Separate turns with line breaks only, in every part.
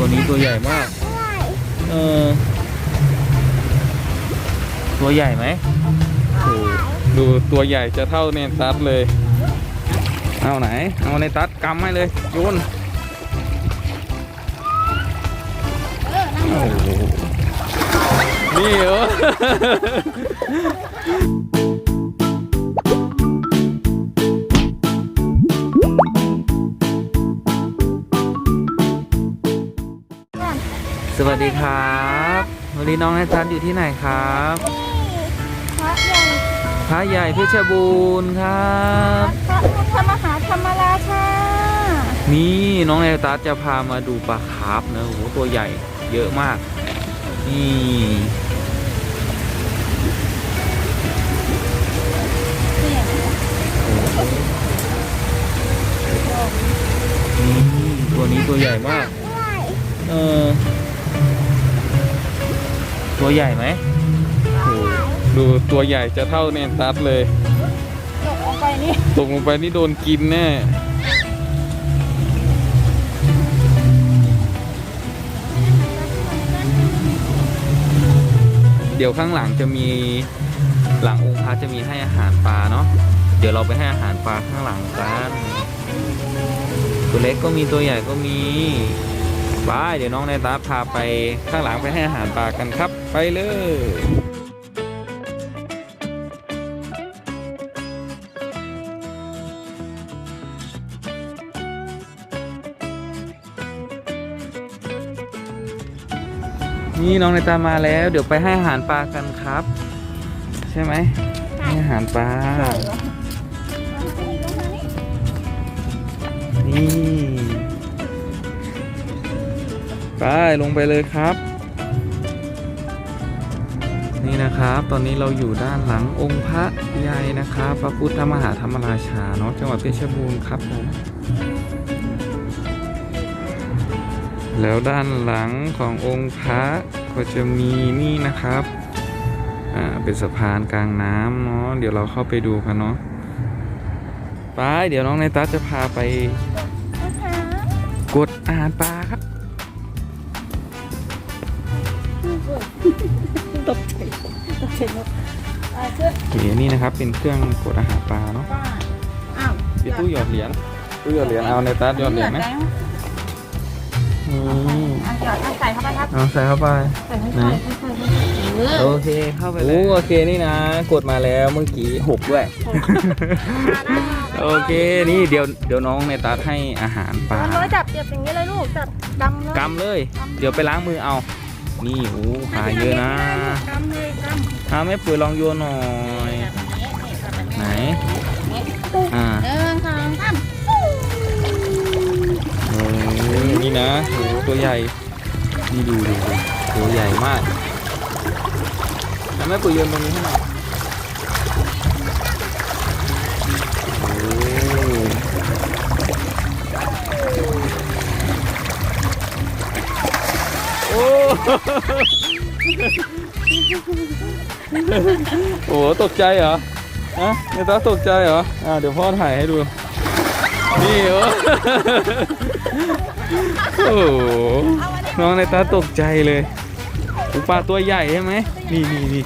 ตัวนี้ตัวใหญ่มาก เออ ตัวใหญ่ไหมโอ้ดูตัวใหญ่จะเท่าเนนตัสเลย เอาไหน เอาในตัสกำให้เลยโยนนี่เหรอ สวัสดีครับ วันนี้น้องในตัสอยู่ที่ไหนครับ
พระใหญ่
พระใหญ่เพชรบูรณ์ครับ
พระพุทธมหาธรรมราชา
นี่น้องในตัสจะพามาดูปลาคาร์ฟนะโอ้โหตัวใหญ่เยอะมาก นี่นี่ตัวนี้ตัวใหญ่มาก เออ ตัวใหญ่ไหมโอ้โหดูตัวใหญ่จะเท่าเนนตัสเลย
ตกลงไปนี่
ตกลงไปนี่โดนกินแน่เดี๋ยวข้างหลังจะมีหลังองค์พระจะมีให้อาหารปลาเนาะเดี๋ยวเราไปให้อาหารปลาข้างหลังกันตัวเล็กก็มีตัวใหญ่ก็มี ไปเดี๋ยวน้องในตาพาไปข้างหลังไปให้อาหารปลากันครับ ไปเลยนี่น้องในตามาแล้ว เดี๋ยวไปให้อาหารปลากันครับ ใช่ไหมให้อาหารปลา นี่ ไปลงไปเลยครับ นี่นะครับ ตอนนี้เราอยู่ด้านหลังองค์พระใหญ่นะครับ พระพุทธมหาธรรมราชาเนาะจังหวัดเพชรบูรณ์ครับผมแล้วด้านหลังขององค์พระก็จะมีนี่นะครับ อ่า เป็นสะพานกลางน้ำเนาะ เดี๋ยวเราเข้าไปดูกันเนาะ ไป เดี๋ยวน้องในตัสจะพาไป กดอาหารปลา
ตกใจตกใจหมดอ่าเสื้อ
โอเคนี่นะครับเป็นเครื่องกดอาหารปลาเนาะ
ป้าอ้าว
เดี๋ยวตู้หยอดเหรียญตู้หยอดเหรียญเอาในตัสหยอดเหรียญไหม
แล้ว
นี่
อะหยอดอะใส่เข้าไปครับ
เอาใส่เข้าไป
ใส่ให้
ไหน
ใส่ให้ใส่ให้เออ
โอเคเข้าไปเลยโอเคนี่นะ กดมาแล้วเมื่อกี้หกด้วย โอเคนี่เดี๋ยวเดี๋ยวน้องในตัสให้อาหารปลา
มันน้อยจับเจ็บอย่างนี้เลยลูกจับดำเลย
กำเลย เดี๋ยวไปล้างมือเอา นี่โอ้ปลาเยอะนะ
กำเลยกำ
เอาแม่ปุ๋ยลองโยนหน่อย ไหน อ่า
เดินทางข้าม
โอ้ยนี่นะโอ้ตัวใหญ่ นี่ดูดูดูตัวใหญ่มากหาแม่ปุ๋ยโยนตรงนี้ให้หน่อย โอ้โหตกใจเหรอฮะในตาตกใจเหรอ อ่าเดี๋ยวพ่อถ่ายให้ดู นี่เหรอโอ้โหน้องในตาตกใจเลยอูปลาตัวใหญ่ใช่ไหม นี่นี่นี่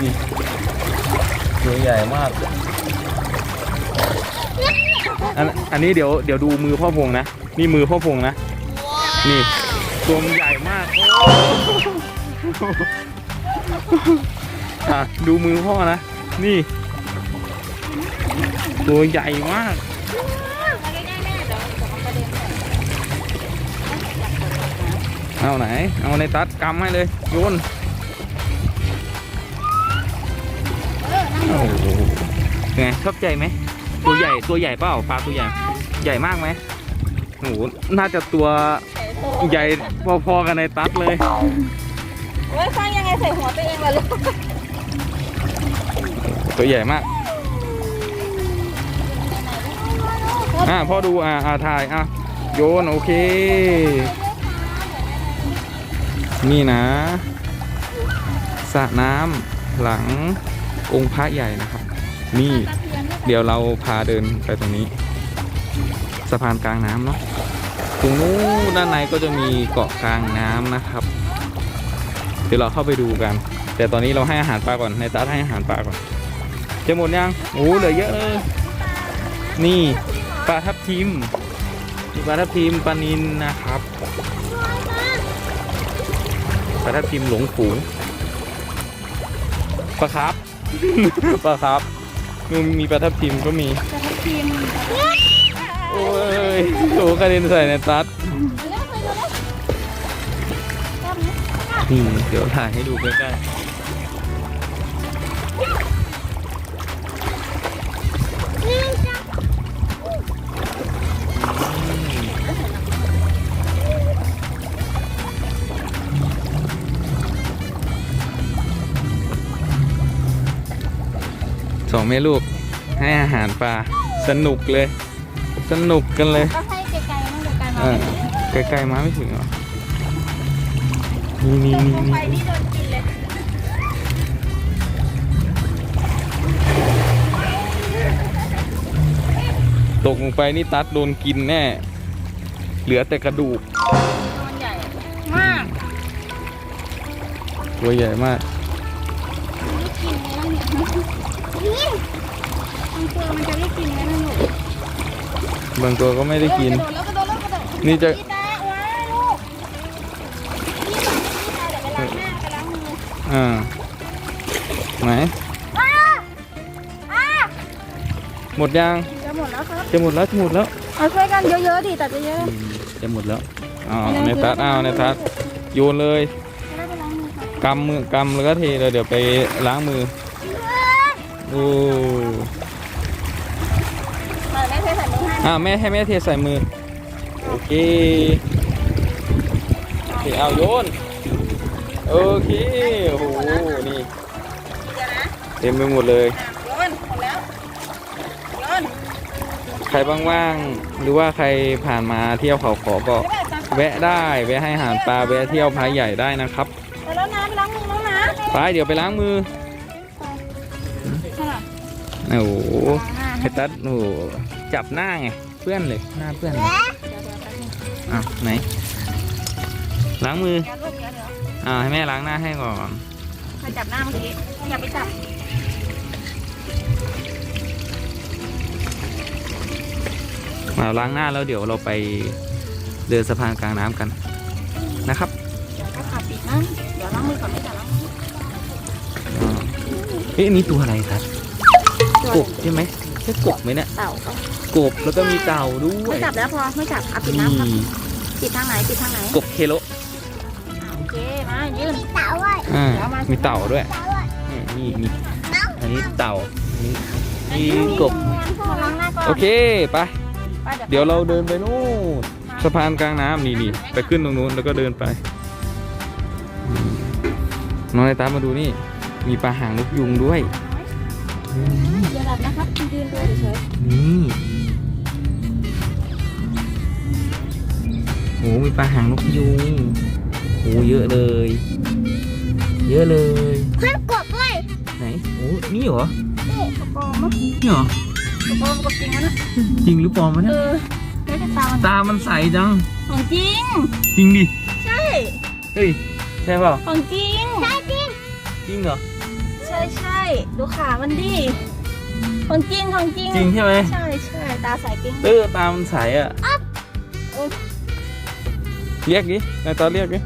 นี่ตัวใหญ่มาก อันอันนี้เดี๋ยวเดี๋ยวดูมือพ่อพงนะ นี่มือพ่อพงนะ นี่ตัวมันใหญ่ อะดูมือพ่อนะ นี่ ตัวใหญ่มาก เอาไหน เอาในตัดกำให้เลยโยนโอ้โหไงชอบใจไหม ตัวใหญ่ตัวใหญ่เปล่าปลาตัวใหญ่ ใหญ่มากไหมโอ้โหน่าจะตัว ใหญ่พอๆกันในตัดเลย
โอ้ยฟังยังไงใส่หัวตัวเองล่ะลูก
ตัวใหญ่มาก อ่าพ่อดูอ่าอ่าถ่ายอะโยน โอเค นี่นะสระน้ำหลังองค์พระใหญ่นะครับ นี่ เดี๋ยวเราพาเดินไปตรงนี้ สะพานกลางน้ำเนาะ ตรงนู้นด้านในก็จะมีเกาะกลางน้ำนะครับ เดี๋ยวเราเข้าไปดูกัน แต่ตอนนี้เราให้อาหารปลาก่อนในตาให้อาหารปลาก่อนจะหมดยังโอ้เหลือเยอะเลยนี่ปลาทับทิมมีปลาทับทิมปลานินนะครับปลาทับทิมหลงฝูงปลาครับปลาครับมีมีปลาทับทิมก็มี
จะให้ทีม
โอ้ยโถกระเด็นใส่ในตัด
เร็วไปเร็วเร็วรอบนี้
นี่เดี๋ยวถ่ายให้ดูใกล้ๆสองแม่ลูกให้อาหารปลาสนุกเลย สนุกกันเลย
ก็ให้ไกลๆมั่งไกลๆมา
เออไกลๆมาไม่ถึงเหรอนี่นี่
ตก
นี่
ลงไปนี่โดนกินเลย
ตกลงไปนี่ตัดโดนกินแน่ เหลือแต่กระดูก
ตัวใหญ่มาก
ตัวใหญ่มาก
ไม่กินเลยนะเนี่ยมันตัวมันจะไม่กินไหมนะลูก
บางตัวก็ไม่ได้กิน
กระโดดแล้วกระโดดแล้วกระโดด
นี่จะ
พี่ตาว้าลูกพี่ตาเดี๋ยวไปล้างหน้าไปล้างมือ
อ่า ไหน
อ้าอ้า
หมดยัง
จะหมดแล้วครับ
จะหมดแล้วจะหมดแล้ว
เอาช่วยกันเยอะๆดิตัดเยอะ
อืมจะหมดแล้วอ๋อ
ๆ
ในตัดเอาในตัดโยนเลย
จะได้ไปล้างมือครับ
กำมือกำแล้วก็เทเลยเดี๋ยวไปล้างมือโอ้
เออแม่เคย ใส่มือให้
อ่าแม่ให้แม่เทใส่มือ โอเคโอเคเอาโยน โอเคโอ้โหนี่
เดี๋ยวนะ
เต็มไปหมดเลย
อะโยนหมดแล้วโยน
ใครว่างๆหรือว่าใครผ่านมาเที่ยวเขาขอก็
เดี๋ยวแบบ
แวะได้แวะให้อาหารปลาแวะเที่ยวพายใหญ่ได้นะครับ
ไปแล้วนะไปล้างมือแล้วนะ
ไปเดี๋ยวไปล้างมือ
ค่ะ
โอ้โห
ล้างหน้า
ไอ้ตัดโอ้โห จับหน้าไงเพื่อนเลยหน้าเพื่อนเลย
เดี๋ยวเดี๋ยวแป๊บนึง
อะไหนล้างมือ
เดี๋ยวลูกเดี๋ยวเดี๋ยว
อ่าให้แม่ล้างหน้าให้ก่อน
มาจับหน้าเมื่อกี้อย่าไปจับ
มาล้างหน้าแล้วเดี๋ยวเราไปเดินสะพานกลางน้ำกันนะครับ
เดี๋ยวก็ขาดปีกนะเดี๋ยวล้างมือก่อนไม่จับล้างมือ
อ่าเอ๊ะอันนี่ตัวอะไรครับกบใช่ไหมใช่กบไหมเนี่ย
เต่า ก็
กบแล้วก็มีเต่าด้ว
ไม่
ย
จับแล้วพอไม่จับเอาปิด
นี่
น้ำครับปิดทางไหนปิดทางไหน
กบเคโล
อะโอเคมายืน เต่าไว้
อ่า
เดี๋ยวมามี
มีเต่าด้วยนี่นี่มีอันนี้เต่าอันนี้มีกบ
ล้างหน้าก่อน
โอเคไป
ไป
เดี๋ยวเราเดินไปนู่นสะพานกลางน้ำนี่นี่ไปขึ้นตรงนู้นแล้วก็เดินไปอืมน้องไอตามมาดูนี่ มีปลาหางนกยุงด้วยอืม
อย่าดับนะครับยืนดูเฉย
นี่ โอ้มีปลาหางนกยุงโอ้เยอะเลย เยอะเลย
ๆเพื่อนกดด้วย
ไหนโอ้นี่เหรอ
นี่กระโปรงมั้ง
นี่เหรอก
ระโปรงกระจริงนะ
จริงหรือปลอมวะ
เอ
เนี่ย
อไม่ได้ตามัน
ตามันใสจัง
ของจริง
จริงดิ
ใช่
เฮ้ยใช่เปล่า
ของจริง ใช่จริง
จริงเหรอ
ใช่ใช่ดูขามันดิ ของจริงของจริง
จริงใช่ไหม
ใช่ใช่ตาใสปิ๊ง
เออตามันใสอะ
โอ๊ย
เรียกดินายตอนเรียกดิ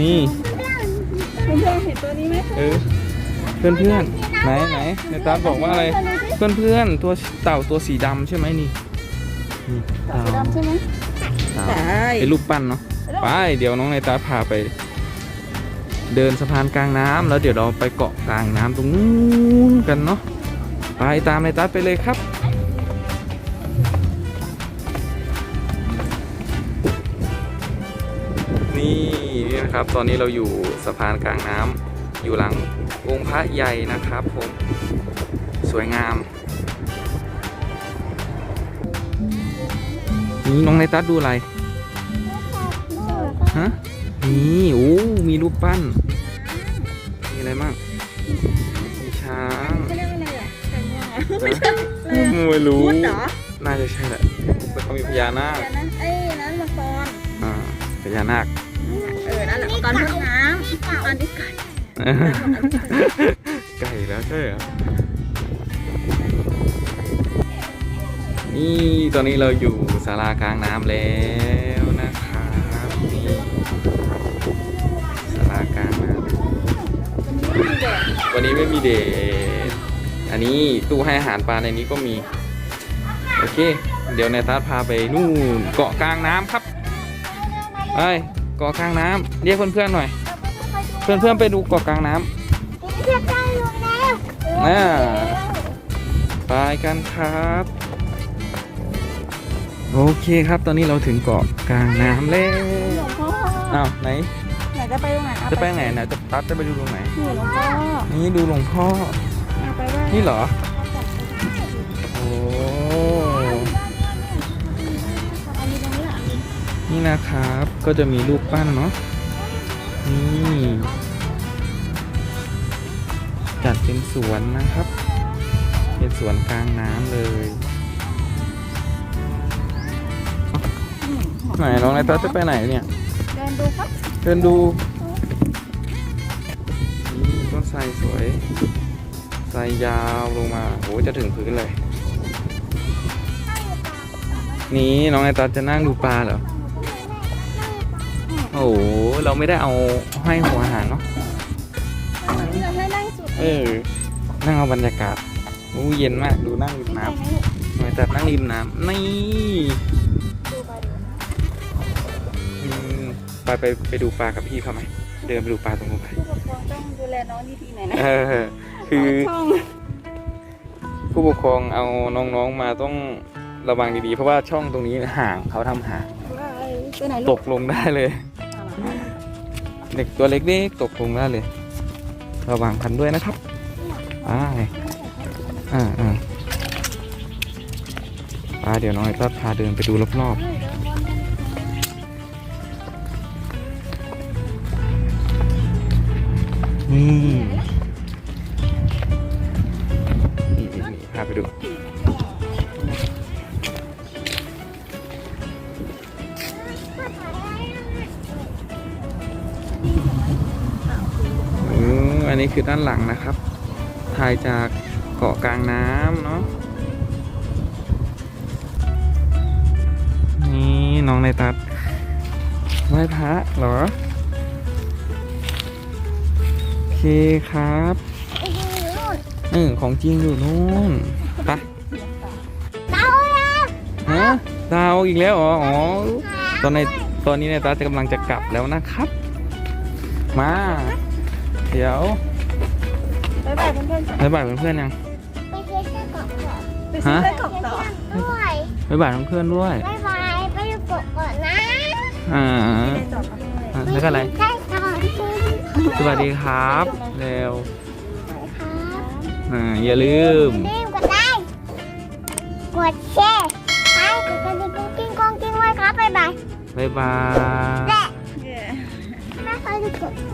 นี่
เพื่อนๆเห็นตัวนี้ไหม
เออ เพื่อนเพื่อนๆไหนไหนนายตาบอกว่าอะไร เพื่อนเพื่อนๆตัวเต่าตัวสีดำใช่ไหมนี่นี่เต่า
สีดำใช่ไหม
เต่า
ใช่
เป็นรูปปั้นเนาะ ไป เดี๋ยวน้องนายตาพาไป เดินสะพานกลางน้ำแล้วเดี๋ยวเราไปเกาะกลางน้ำตรงนู้นกันเนาะ ไปตามนายตาไปเลยครับ นี่นี่นะครับ ตอนนี้เราอยู่สะพานกลางน้ำอยู่หลังองค์พระใหญ่นะครับผมสวยงามนี่น้องในตัดดูอะไรฮะนี่โอ้มีรูปปั้น มีอะไรบ้างมีช้าง
เขาเรียกว่าอะไรอะไก่งวงเหรอ
ไม่รู้
พูดเหรอ
น่าจะใช่แหละแเขามีพญานาค
เดี๋ยวนั้นเอ้ยนั้นมังกร
อ่าพญานาค
เอนั่นแหละมังกรพ่นน้ำอันนี้ไก่
ไก่แล้วใช่เหรอ นี่ตอนนี้เราอยู่ศาลากลางน้ำแล้วนะครับนี่ศาลากลางน้ำวันนี้ไม่มีเดทอันนี้ตู้ให้อาหารปลาในนี้ก็มี โอเค เดี๋ยวนายตัดพาไปนู่นเกาะกลางน้ำครับไป เกาะกลางน้ำเรียกเพื่อนๆหน่อย เพื่อนๆไปดูเกาะกลางน้ำ
เรียบได้ลงแล้ว
อ่าไปกันครับ โอเคครับตอนนี้เราถึงเกาะกลางน้ำแล้ว
หลวงพ่อ
อ้าวไหน
ไหนจะไปตรงไหนเอา
จะไปไหนนะจะตัดจะไปดูตรงไหน
นี่หลวงพ่อ
นี่ดูหลวงพ่อ
เอาไปได้
นี่เหรอโอ้
นี่นะ
ครับ ก็จะมีรูปปั้นเนาะนี่จัดเป็นสวนนะครับ เป็นสวนกลางน้ำเลยไหนน้องนายตัดจะไปไหนเนี่ย
เดินดูครับ
เดินดูนี่ต้นไทรสวยไทรยาวลงมาโอ้จะถึงพื้นเลย นี่น้องไอตัดจะนั่งดูปลาเหรอโอ้โหเราไม่ได้เอาให้หัวอาหารเนาะ
ที่เราให้นั่งสุด
เออ นั่งเอาบรรยากาศโอ้เย็นมากดูนั่งริมน้ำน้องไอตัดนั่งริมน้ำนี่
ดูไปดู
อืมไปไปไปดูปลากับพี่เขาไหมเดินไปดูปลาตรงนู้นไป
ผู้ปกครองต้องดูแลน้องดีๆหน่อยนะ
เออคือ
ช่อง
ผู้ปกครองเอาน้องๆมาต้องระวังดีๆ เพราะว่าช่องตรงนี้ห่างเขาทำห่าง
ว่าไอ้ไปไหน
ต
ลูก
กลงได้เลย เด็กตัวเล็กๆตกลงได้เลย ระวังพันด้วยนะครับอ่าอ่าอ่าปาเดี๋ยวน้อยก็พาเดินไปดูรอบๆนี่ คือด้านหลังนะครับ ถ่ายจากเกาะกลางน้ำเนาะ นี่น้องในตัดไหว้พระเหรอ โอเคครับเออของจริงอยู่นู่นไปะ
เราแล้ว
ฮะดาวอีกแล้วเหรออ๋อตอนในตอนนี้ในตาจะกำลังจะกลับแล้วนะครับ มา เดี๋ยว
บายบายเพื่อนๆ
บ๊ายบายเพื่อนๆยัง
ไปซื้อไส้กรอกต่อไป
ฮะ
ซื้อไส้กรอกต่อด้วย
บ๊ายบายเพื่อนๆด้วย
บายบายไปดูกบก่อนนะ
อ่าอะแล้วก็อะไร
ไส้กรอกซื้อ
สวัสดีครับเร็ว
ครับ
อ่าอย่าลืม
รีบกดไลค์กดแชร์ไปกดกระดิ่งกุ้งกิ้งกุ้งกิ้งไว้ครับบ๊ายบาย
บ๊ายบาย
และแม่เคยดูกด